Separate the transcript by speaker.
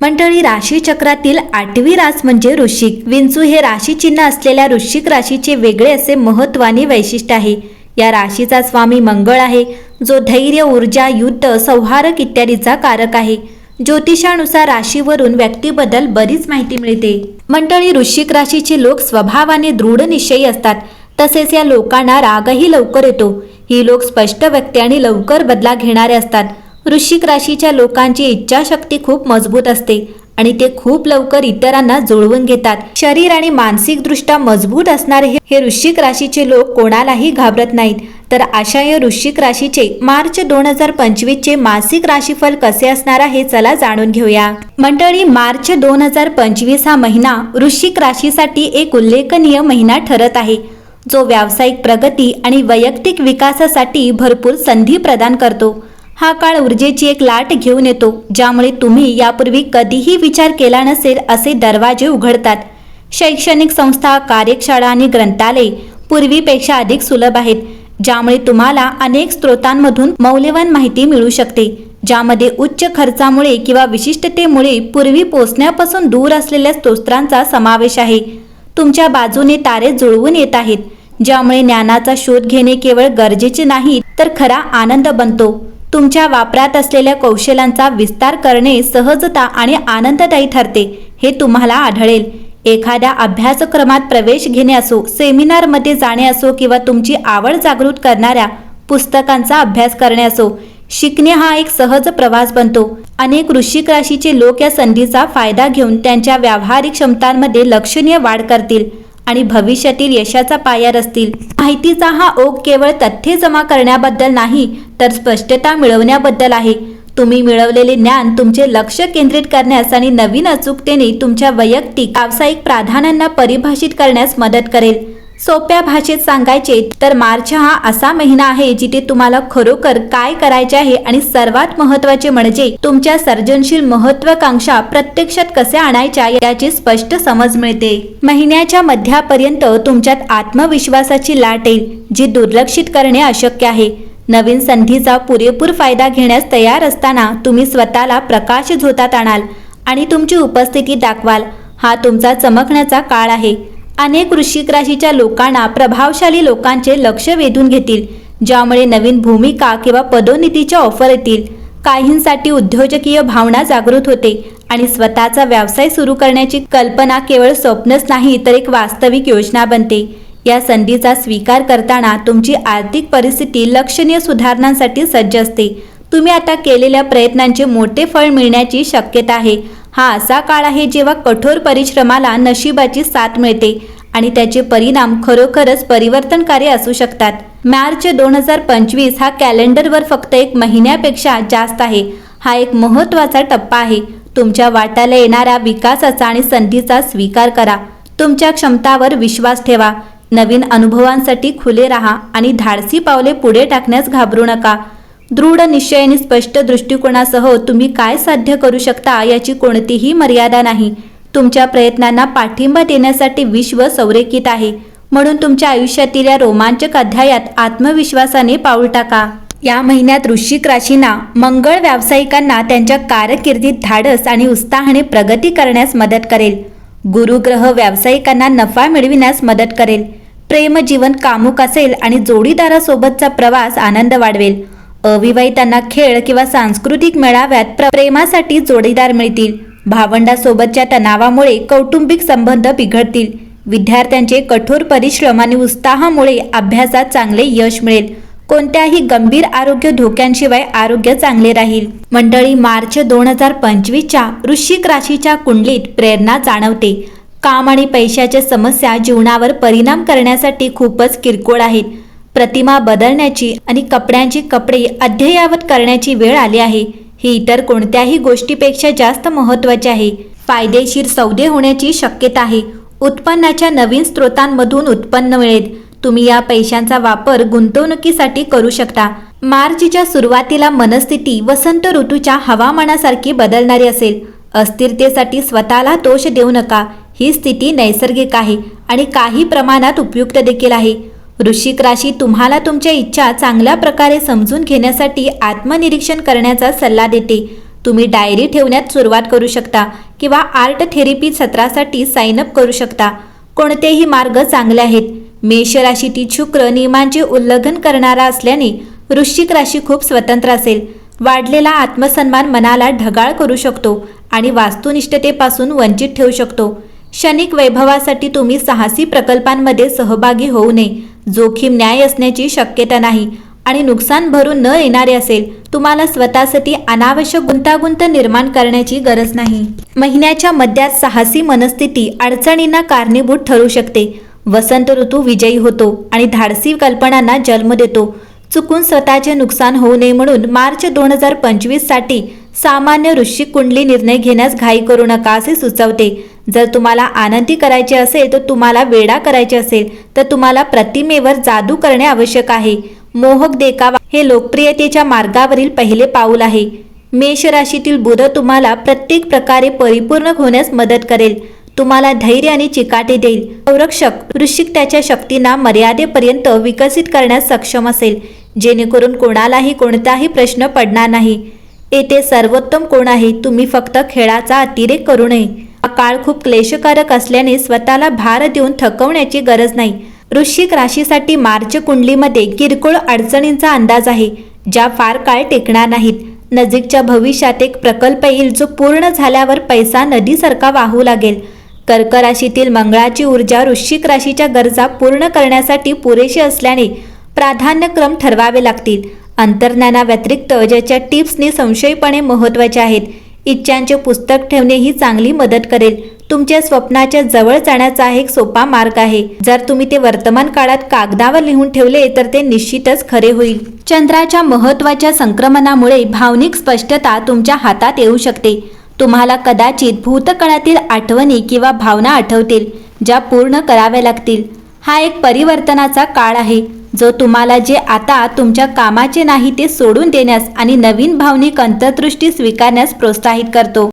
Speaker 1: मंडळी राशीचक्रातील आठवी रास म्हणजे ऋषिक विंचू हे राशी चिन्ह असलेल्या ऋषिक राशीचे वेगळे असे महत्त्व आणि वैशिष्ट्य आहे. या राशीचा स्वामी मंगळ आहे जो धैर्य ऊर्जा युद्ध संहारक इत्यादीचा कारक आहे. ज्योतिषानुसार राशीवरून व्यक्तीबद्दल बरीच माहिती मिळते. मंडळी ऋषिक राशीचे लोक स्वभावाने दृढ निश्चयी असतात. तसेच या लोकांना रागही लवकर येतो. ही लोक स्पष्ट व्यक्ती आणि लवकर बदला घेणारे असतात. वृश्चिक राशीच्या लोकांची इच्छाशक्ती खूप मजबूत असते आणि ते खूप लवकर इतरांना जुळवून घेतात. शरीर आणि मानसिक दृष्ट्या मजबूत असणारे हे- हे वृश्चिक राशीचे लोक कोणालाही घाबरत नाहीत. तर अशा या वृश्चिक राशीचे मार्च दोन हजार पंचवीस चे मासिक राशीफल कसे असणार आहे चला जाणून घेऊया. मंडळी मार्च दोन हजार पंचवीस हा महिना वृश्चिक राशीसाठी एक उल्लेखनीय महिना ठरत आहे. जो व्यावसायिक प्रगती आणि वैयक्तिक विकासासाठी भरपूर संधी प्रदान करतो. हा काळ ऊर्जेची एक लाट घेऊन येतो ज्यामुळे तुम्ही यापूर्वी कधीही विचार केला नसेल असे दरवाजे उघडतात. शैक्षणिक संस्था कार्यशाळा आणि ग्रंथालय पूर्वीपेक्षा अधिक सुलभ आहेत ज्यामुळे तुम्हाला अनेक स्रोतांमधून मौल्यवान माहिती मिळू शकते ज्यामध्ये उच्च खर्चामुळे किंवा विशिष्टतेमुळे पूर्वी पोचण्यापासून दूर असलेल्या स्तोत्रांचा समावेश आहे. तुमच्या बाजूने तारे जुळवून येत आहेत ज्यामुळे ज्ञानाचा शोध घेणे केवळ गरजेचे नाही तर खरा आनंद बनतो. तुमच्या वापरात असलेल्या कौशल्यांचा विस्तार करणे सहजता आणि आनंददायी ठरते हे तुम्हाला आढळेल. एखाद्या अभ्यासक्रमात प्रवेश घेणे असो सेमिनारमध्ये जाणे असो किंवा तुमची आवड जागृत करणाऱ्या पुस्तकांचा अभ्यास करणे असो शिकणे हा एक सहज प्रवास बनतो. अनेक वृश्चिक राशीचे लोक या संधीचा फायदा घेऊन त्यांच्या व्यावहारिक क्षमतांमध्ये लक्षणीय वाढ करतील. आणि भविष्यातील यशाचा पाया रचतील. माहितीचा हा ओघ केवळ तथ्ये जमा करण्याबद्दल नाही तर स्पष्टता मिळवण्याबद्दल आहे. तुम्ही मिळवलेले ज्ञान तुमचे लक्ष केंद्रित करण्यास आणि नवीन अचूकतेने तुमच्या वैयक्तिक व्यावसायिक प्राधान्यांना परिभाषित करण्यास मदत करेल. सोप्या भाषेत सांगायचे तर मार्च हा असा महिना आहे जिथे तुम्हाला खरोखर काय करायचे आहे आणि सर्वात महत्त्वाचे म्हणजे तुमच्या सर्जनशील महत्वाकांक्षा प्रत्यक्षात कसे आणायच्या याची स्पष्ट समज मिळते. महिन्याच्या मध्यापर्यंत तुमच्यात आत्मविश्वासाची लाट येईल जी दुर्लक्षित करणे अशक्य आहे. नवीन संधीचा पुरेपूर फायदा घेण्यास तयार असताना तुम्ही स्वतःला प्रकाश झोतात आणाल आणि तुमची उपस्थिती दाखवाल. हा तुमचा चमकण्याचा काळ आहे. अनेक वृश्चिक राशीच्या लोकांना प्रभावशाली लोकांचे लक्ष वेधून घेतील ज्यामुळे नवीन भूमिका किंवा पदोन्नतीच्या ऑफर येतील. काहींसाठी उद्योजकीय भावना जागृत होते आणि स्वतःचा व्यवसाय सुरू करण्याची कल्पना केवळ स्वप्नच नाही तर एक वास्तविक योजना बनते. या संधीचा स्वीकार करताना तुमची आर्थिक परिस्थिती लक्षणीय सुधारणांसाठी सज्ज असते. तुम्ही आता केलेल्या प्रयत्नांचे मोठे फळ मिळण्याची शक्यता आहे. हा असा काळ आहे जेव्हा कठोर परिश्रमाला नशिबाची साथ मिळते आणि त्याचे परिणाम खरोखरच परिवर्तनकारी असू शकतात. मार्च दोन हजार पंचवीस हा कॅलेंडरवर फक्त एक महिन्यापेक्षा जास्त आहे. हा एक महत्त्वाचा टप्पा आहे. तुमच्या वाट्याला येणाऱ्या विकासाचा आणि संधीचा स्वीकार करा. तुमच्या क्षमतावर विश्वास ठेवा. नवीन अनुभवांसाठी खुले राहा आणि धाडसी पावले पुढे टाकण्यास घाबरू नका. दृढ निश्चय आणि स्पष्ट दृष्टिकोनासह तुम्ही काय साध्य करू शकता याची कोणतीही मर्यादा नाही. तुमच्या प्रयत्नांना पाठिंबा देण्यासाठी विश्व संरेखित आहे. म्हणून तुमच्या आयुष्यातील या रोमांचक अध्यायात आत्मविश्वासाने पाऊल टाका. या महिन्यात वृश्चिक राशींना मंगळ व्यावसायिकांना त्यांच्या कारकिर्दीत धाडस आणि उत्साहाने प्रगती करण्यास मदत करेल. गुरुग्रह व्यावसायिकांना नफा मिळविण्यास मदत करेल. प्रेमजीवन कामुक असेल आणि जोडीदारासोबतचा प्रवास आनंद वाढवेल. अविवाहितांना खेळ किंवा सांस्कृतिक मेळाव्यात प्रेमासाठी जोडीदार मिळतील. भावंडासोबतच्या तणावामुळे कौटुंबिक संबंध बिघडतील. विद्यार्थ्यांचे कठोर परिश्रम आणि उत्साहामुळे अभ्यासात चांगले यश मिळेल. कोणत्याही गंभीर आरोग्य धोक्यांशिवाय आरोग्य चांगले राहील. मंडळी मार्च दोन हजार पंचवीसच्या वृश्चिक राशीच्या कुंडलीत प्रेरणा जाणवते. काम आणि पैशाच्या समस्या जीवनावर परिणाम करण्यासाठी खूपच किरकोळ आहेत. प्रतिमा बदलण्याची आणि कपड्यांची कपडे अद्ययावत करण्याची वेळ आली आहे. ही इतर कोणत्याही गोष्टीपेक्षा जास्त महत्त्वाची आहे. फायदेशीर सौदे होण्याची शक्यता आहे. उत्पन्नाच्या नवीन स्रोतांमधून उत्पन्न मिळेल. तुम्ही या पैशांचा वापर गुंतवणुकीसाठी करू शकता. मार्चच्या सुरुवातीला मनस्थिती वसंत ऋतूच्या हवामानासारखी बदलणारी असेल. अस्थिरतेसाठी स्वतःला दोष देऊ नका. ही स्थिती नैसर्गिक आहे आणि काही प्रमाणात उपयुक्त देखील आहे. वृश्चिक राशी तुम्हाला तुमच्या इच्छा चांगल्या प्रकारे समजून घेण्यासाठी आत्मनिरीक्षण करण्याचा सल्ला देते. तुम्ही डायरी ठेवण्यात सुरुवात करू शकता किंवा आर्ट थेरपी सत्रासाठी साइन अप करू शकता. कोणतेही मार्ग चांगले आहेत. मेष राशीतील शुक्र नियमांचे उल्लंघन करणारा असल्याने वृश्चिक राशी खूप स्वतंत्र असेल. वाढलेला आत्मसन्मान मनाला ढगाळ करू शकतो आणि वास्तुनिष्ठतेपासून वंचित ठेवू शकतो. क्षणिक वैभवासाठी तुम्ही साहसी प्रकल्पांमध्ये सहभागी होऊ नये. जोखीम न्याय असण्याची शक्यता नाही आणि नुकसान भरून न येणारे असेल तुम्हाला स्वतःसाठी अनावश्यक गुंतागुंत निर्माण करण्याची गरज नाही. महिन्याच्या मध्यात साहसी मनस्थिती अडचणींना कारणीभूत ठरू शकते. वसंत ऋतू विजयी होतो आणि धाडसी कल्पनांना जन्म देतो. चुकून स्वतःचे नुकसान होऊ नये म्हणून मार्च दोन हजार पंचवीससाठी सामान्य ऋषिक कुंडली निर्णय घेण्यास घाई करू नका असे सुचवते. जर तुम्हाला आनंदी करायचे असेल तर तुम्हाला वेडा करायचे असेल तर तुम्हाला प्रतिमेवर जादू करणे आवश्यक आहे. मोहक देखावा हे लोकप्रियतेच्या मार्गावरील पहिले पाऊल आहे. मेष राशीतील बुध तुम्हाला प्रत्येक प्रकारे परिपूर्ण होण्यास मदत करेल. तुम्हाला धैर्य आणि चिकाटी देईल. संरक्षक वृश्चिक त्याच्या शक्तींना मर्यादेपर्यंत विकसित करण्यास सक्षम असेल. जेणेकरून कोणालाही कोणताही प्रश्न पडणार नाही. येथे सर्वोत्तम कोण आहे? तुम्ही फक्त खेळाचा अतिरेक करू नये. काळ खूप क्लेशकारक असल्याने स्वतःला भार देऊन थकवण्याची गरज नाही. वृश्चिक राशीसाठी मार्च कुंडलीमध्ये किरकोळ अडचणींचा अंदाज आहे ज्या फार काळ टेकणार नाहीत. नजीकच्या भविष्यात एक प्रकल्प येईल जो पूर्ण झाल्यावर पैसा नदीसारखा वाहू लागेल. कर्क राशीतील मंगळाची ऊर्जा वृश्चिक राशीच्या गरजा पूर्ण करण्यासाठी पुरेशी असल्याने प्राधान्यक्रम ठरवावे लागतील. अंतर्ज्ञानाव्यतिरिक्त ज्याच्या टिप्सनी संशयपणे महत्त्वाच्या आहेत इच्छांचे पुस्तक ठेवणे ही चांगली मदत करेल. तुमच्या स्वप्नाच्या जवळ जाण्याचा एक सोपा मार्ग आहे. जर तुम्ही ते वर्तमान काळात कागदावर लिहून ठेवले तर ते निश्चितच खरे होईल. चंद्राच्या महत्त्वाच्या संक्रमणामुळे भावनिक स्पष्टता तुमच्या हातात येऊ शकते. तुम्हाला कदाचित भूतकाळातील आठवणी किंवा भावना आठवतील ज्या पूर्ण कराव्या लागतील. हा एक परिवर्तनाचा काळ आहे. जो तुम्हाला जे आता तुमच्या कामाचे नाही ते सोडून देण्यास आणि नवीन भावनिक अंतर्दृष्टी स्वीकारण्यास प्रोत्साहित करतो.